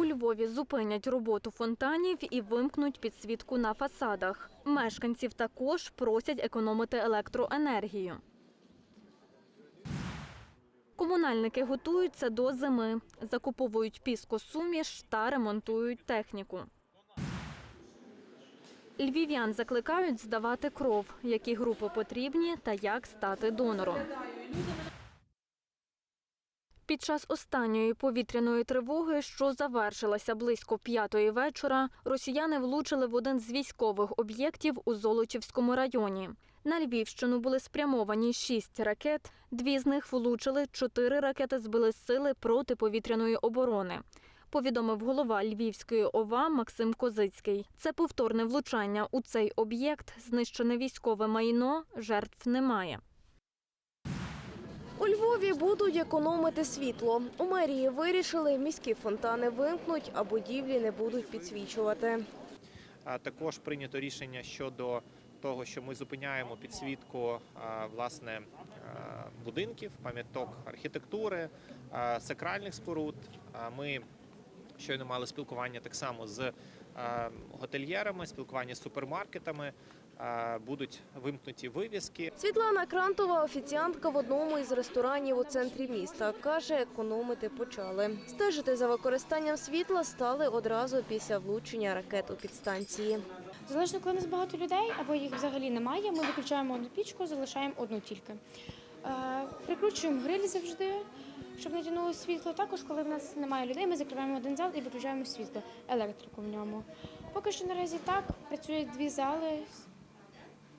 У Львові зупинять роботу фонтанів і вимкнуть підсвітку на фасадах. Мешканців також просять економити електроенергію. Комунальники готуються до зими, закуповують піскосуміш та ремонтують техніку. Львів'ян закликають здавати кров, які групи потрібні та як стати донором. Під час останньої повітряної тривоги, що завершилася близько п'ятої вечора, росіяни влучили в один з військових об'єктів у Золочівському районі. На Львівщину були спрямовані шість ракет. Дві з них влучили, чотири ракети збили сили протиповітряної оборони. Повідомив голова Львівської ОВА Максим Козицький. Це повторне влучання у цей об'єкт, знищене військове майно, жертв немає. У Львові будуть економити світло. У мерії вирішили, міські фонтани вимкнуть, а будівлі не будуть підсвічувати. Також прийнято рішення щодо того, що ми зупиняємо підсвітку власне будинків, пам'яток архітектури, сакральних споруд. Ми щойно мали спілкування так само з готельєрами, спілкування з супермаркетами. Будуть вимкнуті вивіски. Світлана Крантова, офіціантка в одному із ресторанів у центрі міста, каже, економити почали. Стежити за використанням світла стали одразу після влучення ракет у підстанції. Залежно, коли нас багато людей або їх взагалі немає, ми виключаємо одну пічку, залишаємо одну тільки. Е, прикручуємо гриль завжди, щоб не тянуло світло. Також, коли в нас немає людей, ми закриваємо один зал і виключаємо світло, електрику в ньому. Поки що наразі так, працюють дві зали.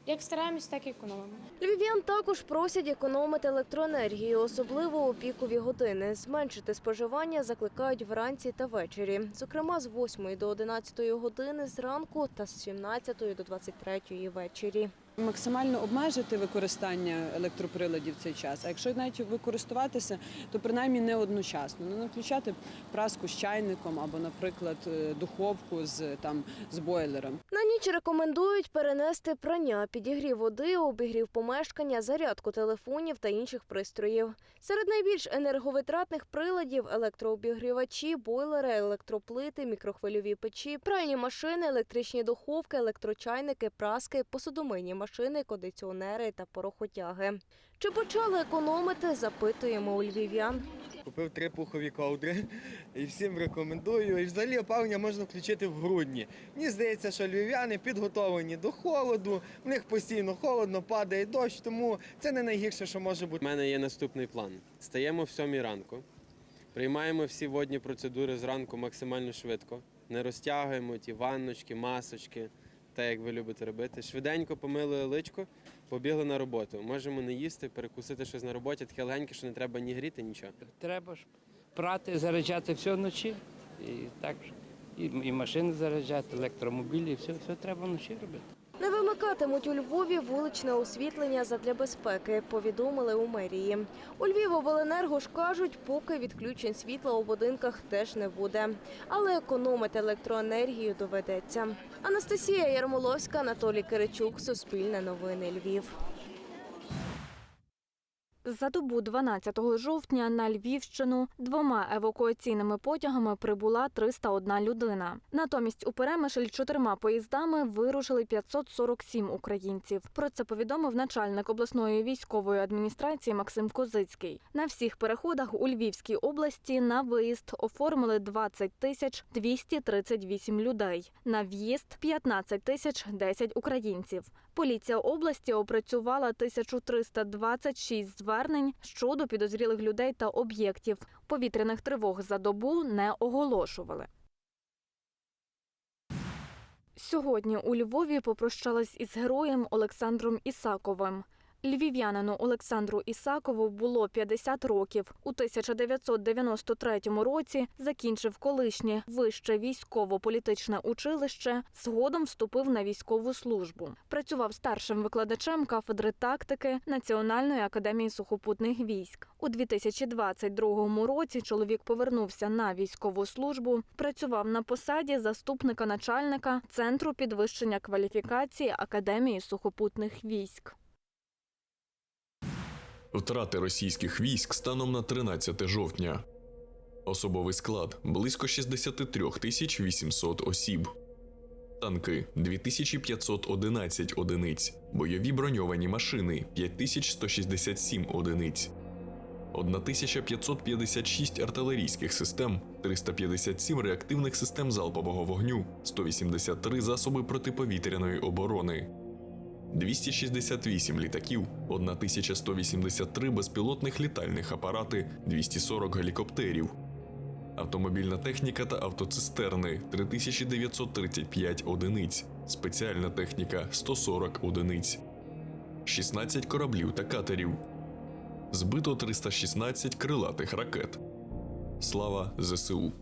Як стараємось, так і економимо. Львів'ян також просять економити електроенергію, особливо у пікові години. Зменшити споживання закликають вранці та ввечері, зокрема з 8 до 11 години зранку та з 17 до 23 ввечері. Максимально обмежити використання електроприладів в цей час. А якщо навіть використовуватися, то принаймні не одночасно. Ну, не включати праску з чайником або, наприклад, е, духовку з там з бойлером. На ніч рекомендують перенести прання, підігрів води, обігрів помешкання, зарядку телефонів та інших пристроїв. Серед найбільш енерговитратних приладів електрообігрівачі, бойлери, електроплити, мікрохвильові печі, пральні машини, електричні духовки, електрочайники, праски, посудомийні машини, кондиціонери та порохотяги. Чи почали економити? Запитуємо у львів'ян. Купив три пухові ковдри і всім рекомендую. І взагалі опалення можна включити в грудні. Мені здається, що львів'яни підготовлені до холоду, в них постійно холодно, падає дощ, тому це не найгірше, що може бути. У мене є наступний план. Стаємо в сьомій ранку, приймаємо всі водні процедури зранку максимально швидко. Не розтягуємо ті ванночки, масочки, так як ви любите робити. Швиденько помили личко, побігли на роботу. Можемо не їсти, перекусити щось на роботі, таке легеньке, що не треба ні гріти, нічого. Треба ж прати, заряджати все вночі. І так. І, і машини заряджати, електромобілі, все, все треба вночі робити. Не вимикатимуть у Львові вуличне освітлення задля безпеки, повідомили у мерії. У Львівобленерго ж кажуть, поки відключень світла у будинках теж не буде. Але економити електроенергію доведеться. Анастасія Ярмоловська, Анатолій Киричук, Суспільне новини Львів. За добу 12 жовтня на Львівщину двома евакуаційними потягами прибула 301 людина. Натомість у Перемишль чотирма поїздами вирушили 547 українців. Про це повідомив начальник обласної військової адміністрації Максим Козицький. На всіх переходах у Львівській області на виїзд оформили 20 тисяч 238 людей. На в'їзд 15 тисяч 10 українців. Поліція області опрацювала 1326 звернень щодо підозрілих людей та об'єктів. Повітряних тривог за добу не оголошували. Сьогодні у Львові попрощались із героєм Олександром Ісаковим. Львів'янину Олександру Ісакову було 50 років. У 1993 році закінчив колишнє вище військово-політичне училище. Згодом вступив на військову службу. Працював старшим викладачем кафедри тактики Національної академії сухопутних військ. У 2022 році чоловік повернувся на військову службу. Працював на посаді заступника начальника центру підвищення кваліфікації Академії сухопутних військ. Втрати російських військ станом на 13 жовтня. Особовий склад близько 63 тисяч 800 осіб. Танки 2511 одиниць, бойові броньовані машини 5167 одиниць, 1556 артилерійських систем, 357 реактивних систем залпового вогню, 183 засоби протиповітряної оборони, 268 літаків, 1183 безпілотних літальних апарати, 240 гелікоптерів, автомобільна техніка та автоцистерни 3935 одиниць, спеціальна техніка 140 одиниць, 16 кораблів та катерів, збито 316 крилатих ракет. Слава ЗСУ!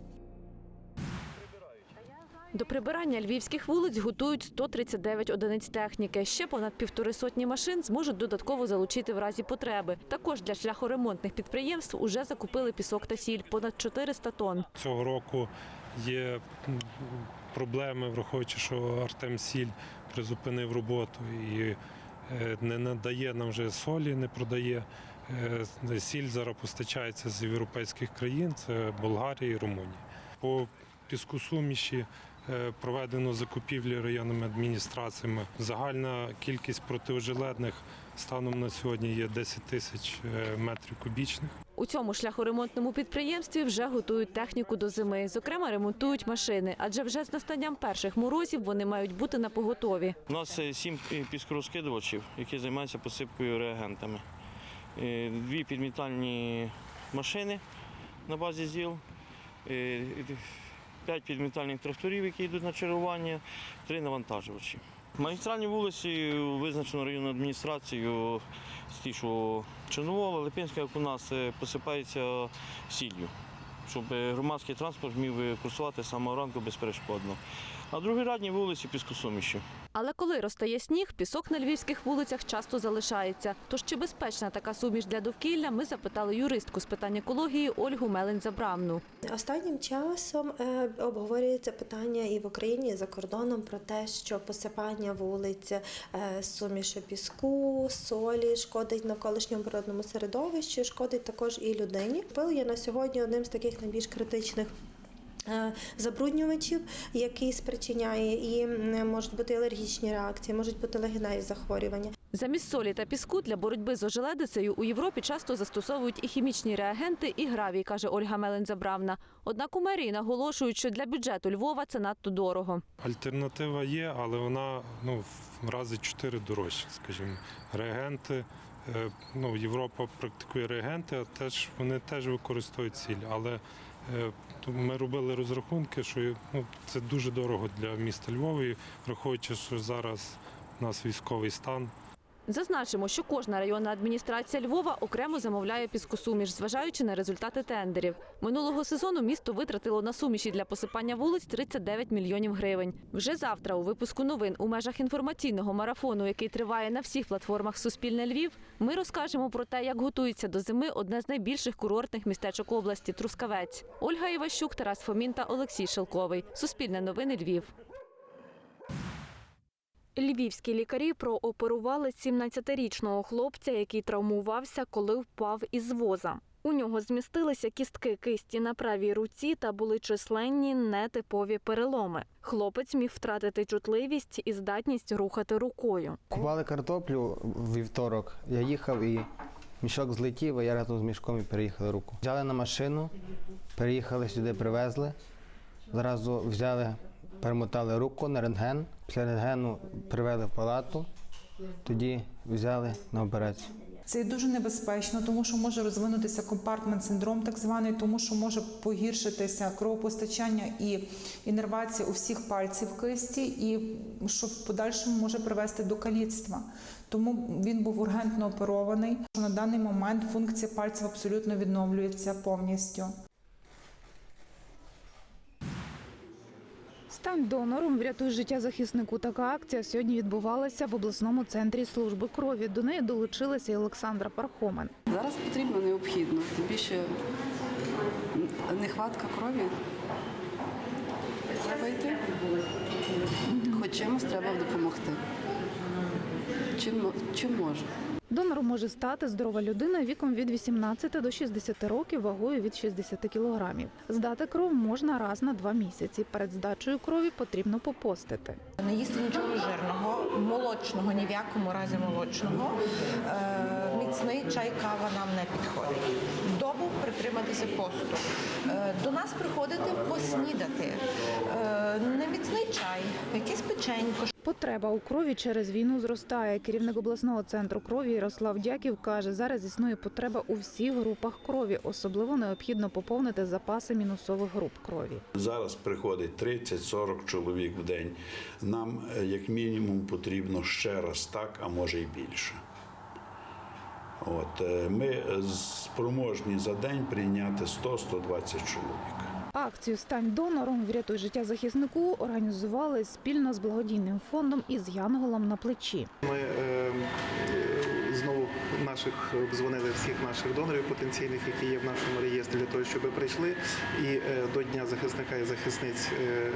До прибирання львівських вулиць готують 139 одиниць техніки. Ще понад півтори сотні машин зможуть додатково залучити в разі потреби. Також для шляхоремонтних підприємств уже закупили пісок та сіль понад 400 тонн. Цього року є проблеми, враховуючи, що Артем Сіль призупинив роботу і е, не надає нам вже солі, не продає. Е, Сіль зараз постачається з європейських країн, це Болгарія і Румунія. По піску суміші проведено закупівлі районними адміністраціями. Загальна кількість протижилетних станом на сьогодні є 10 тисяч е, метрів кубічних. У цьому шляхоремонтному підприємстві вже готують техніку до зими. Зокрема, ремонтують машини, адже вже з настанням перших морозів вони мають бути на поготові. У нас е, сім е, піскорозкидувачів, які займаються посипкою реагентами. Е, Дві підмітальні машини на базі ЗІЛ, е, і п'ять підмітальних тракторів, які йдуть на чергування, 3 навантажувачі. Магістральні вулиці визначено районною адміністрацією, ті, що Чорновола, Липинська, як у нас е, посипається сіллю, щоб громадський транспорт міг курсувати з самого ранку безперешкодно. А другорядні вулиці піскосуміші. Але коли розтає сніг, пісок на львівських вулицях часто залишається. Тож чи безпечна така суміш для довкілля? Ми запитали юристку з питань екології Ольгу Мелень-Забрамну. Останнім часом е, обговорюється питання і в Україні, і за кордоном про те, що посипання вулиць е, суміші піску, солі шкодить навколишньому природному середовищу, шкодить також і людині. Пил є на сьогодні одним з таких найбільш критичних. Е, Забруднювачів, який спричиняє і можуть бути алергічні реакції, можуть бути легеневі захворювання. Замість солі та піску для боротьби з ожеледицею у Європі часто застосовують і хімічні реагенти, і гравій, каже Ольга Мелень-Забравна. Однак у мерії наголошують, що для бюджету Львова це надто дорого. Альтернатива є, але вона ну, в рази чотири дорожча, скажімо. Реагенти, е, ну, Європа практикує реагенти, а теж вони теж використовують сіль. Але е, ми робили розрахунки, що ну, це дуже дорого для міста Львова, і враховуючи, що зараз у нас військовий стан. Зазначимо, що кожна районна адміністрація Львова окремо замовляє піскосуміш, зважаючи на результати тендерів. Минулого сезону місто витратило на суміші для посипання вулиць 39 мільйонів гривень. Вже завтра у випуску новин у межах інформаційного марафону, який триває на всіх платформах Суспільне Львів, ми розкажемо про те, як готується до зими одне з найбільших курортних містечок області Трускавець. Ольга Іващук, Тарас Фомін та Олексій Шелковий. Суспільне новини Львів. Львівські лікарі прооперували 17-річного хлопця, який травмувався, коли впав із воза. У нього змістилися кістки кисті на правій руці та були численні нетипові переломи. Хлопець міг втратити чутливість і здатність рухати рукою. Купали картоплю вівторок. Я їхав і мішок злетів, а я разом з мішком і переїхали руку. Взяли на машину, переїхали сюди, привезли. Зразу взяли, перемотали руку на рентген. Після рентгену привели в палату, тоді взяли на операцію. Це дуже небезпечно, тому що може розвинутися компартмент синдром, так званий, тому що може погіршитися кровопостачання і інервація у всіх пальців кисті, і що в подальшому може привести до каліцтва. Тому він був ургентно оперований. На даний момент функція пальців абсолютно відновлюється повністю. Стань донором врятуй життя захиснику. Така акція сьогодні відбувалася в обласному центрі служби крові. До неї долучилася і Олександра Пархомен. Зараз потрібно необхідно, тим більше нехватка крові. Треба йти. Хоч треба допомогти. Чим, чим може. Донором може стати здорова людина віком від 18 до 60 років, вагою від 60 кілограмів. Здати кров можна раз на два місяці. Перед здачею крові потрібно попостити. Не їсти нічого жирного, молочного, ні в якому разі молочного. Е, міцний чай, кава нам не підходить. Добу притриматися посту. Е, до нас приходити поснідати. Е, не міцний чай, якесь печенько. Потреба у крові через війну зростає. Керівник обласного центру крові Ярослав Дяків каже, зараз існує потреба у всіх групах крові. Особливо необхідно поповнити запаси мінусових груп крові. Зараз приходить 30-40 чоловік в день. Нам е, як мінімум потрібно ще раз так, а може й більше. От, е, ми е, спроможні за день прийняти 100-120 чоловік. Акцію Стань донором врятуй життя захиснику організували спільно з благодійним фондом із Янголом на плечі. Ми е, е, знову наших обдзвонили всіх наших донорів потенційних, які є в нашому реєстрі, для того, щоб прийшли і е, до Дня захисника і захисниць е,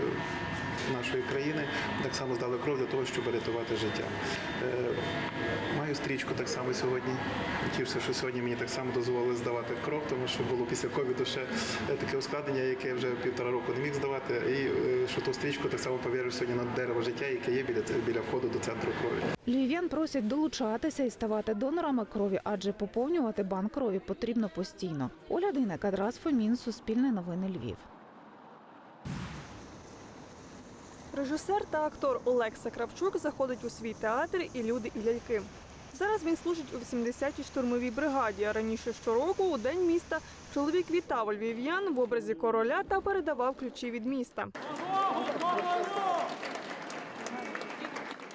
нашої країни так само здали кров для того, щоб рятувати життя. Маю стрічку так само сьогодні. Тішся, що сьогодні мені так само дозволили здавати кров, тому що було після ковіду ще е, таке ускладнення, яке я вже півтора року не міг здавати. І е, що ту стрічку так само повірю сьогодні на дерево життя, яке є біля біля входу до центру крові. Львів'ян просять долучатися і ставати донорами крові, адже поповнювати банк крові потрібно постійно. Оля Дейнек, Адрас Фомін, Суспільне новини Львів. Режисер та актор Олекса Кравчук заходить у свій театр і люди і ляльки. Зараз він служить у 80-й штурмовій бригаді. Раніше щороку у день міста чоловік вітав львів'ян в образі короля та передавав ключі від міста.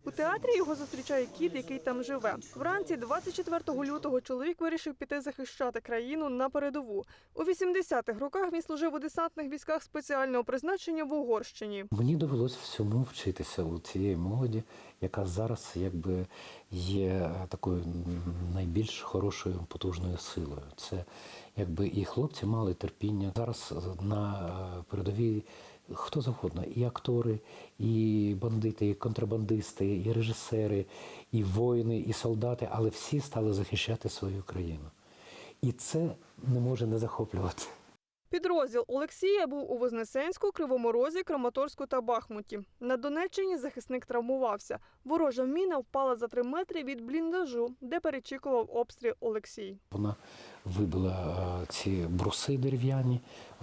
У театрі його зустрічає кіт, який там живе. Вранці 24 лютого чоловік вирішив піти захищати країну на передову. У 80-х роках він служив у десантних військах спеціального призначення в Угорщині. Мені довелося всьому вчитися у цієї молоді, яка зараз якби є такою найбільш хорошою потужною силою. Це якби і хлопці мали терпіння. Зараз на передовій хто завгодно, і актори, і бандити, і контрабандисти, і режисери, і воїни, і солдати, але всі стали захищати свою країну. І це не може не захоплювати. Підрозділ Олексія був у Вознесенську, Кривому Розі, Краматорську та Бахмуті. На Донеччині захисник травмувався. Ворожа міна впала за три метри від бліндажу, де перечікував обстріл Олексій. Вона вибила е, ці бруси дерев'яні.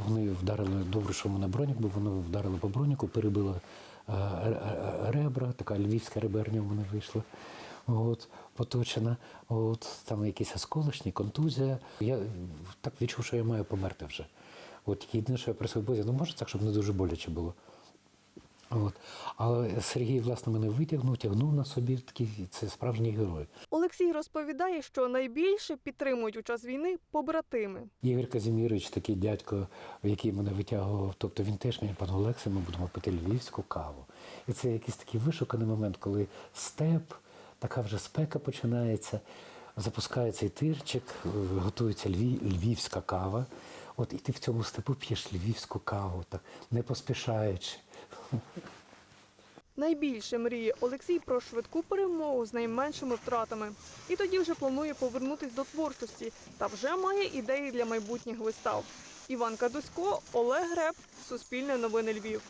Вони вдарили добре, що мене бронік, бо воно вдарило по броніку, перебило е, ребра, така львівська реберня в мене вийшла. От, поточена, от там якісь осколочні, контузія. Я так відчув, що я маю померти вже. От єдине, що я просив Бозі, ну може так, щоб не дуже боляче було. От. Але Сергій, власне, мене витягнув, тягнув на собі такий, це справжній герой. Олексій розповідає, що найбільше підтримують у час війни побратими. Ігор Казімірович, такий дядько, який мене витягував, тобто він теж мені, пане Олексе, ми будемо пити львівську каву. І це якийсь такий вишуканий момент, коли степ, така вже спека починається, запускається тирчик, готується львів, львівська кава. От і ти в цьому степу п'єш львівську каву, так не поспішаючи. Найбільше мріє Олексій про швидку перемогу з найменшими втратами. І тоді вже планує повернутись до творчості та вже має ідеї для майбутніх вистав. Іван Кадусько, Олег Греб, Суспільне новини Львів.